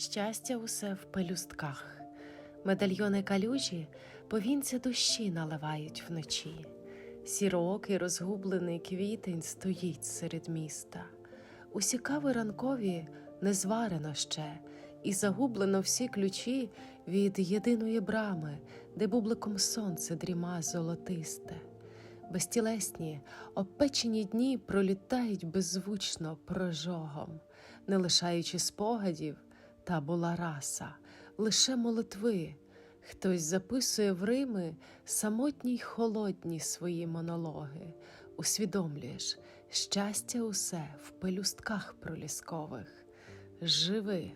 Щастя усе в пелюстках. Медальйони калюжі повінця дощі наливають вночі. Сірокий розгублений квітень стоїть серед міста. Усі кави ранкові не зварено ще, і загублено всі ключі від єдиної брами, де бубликом сонце дріма золотисте. Безтілесні, обпечені дні пролітають беззвучно прожогом, не лишаючи спогадів, та була раса, лише молитви. Хтось записує в Рими самотні й холодні свої монологи. Усвідомлюєш, щастя усе в пелюстках проліскових. Живи.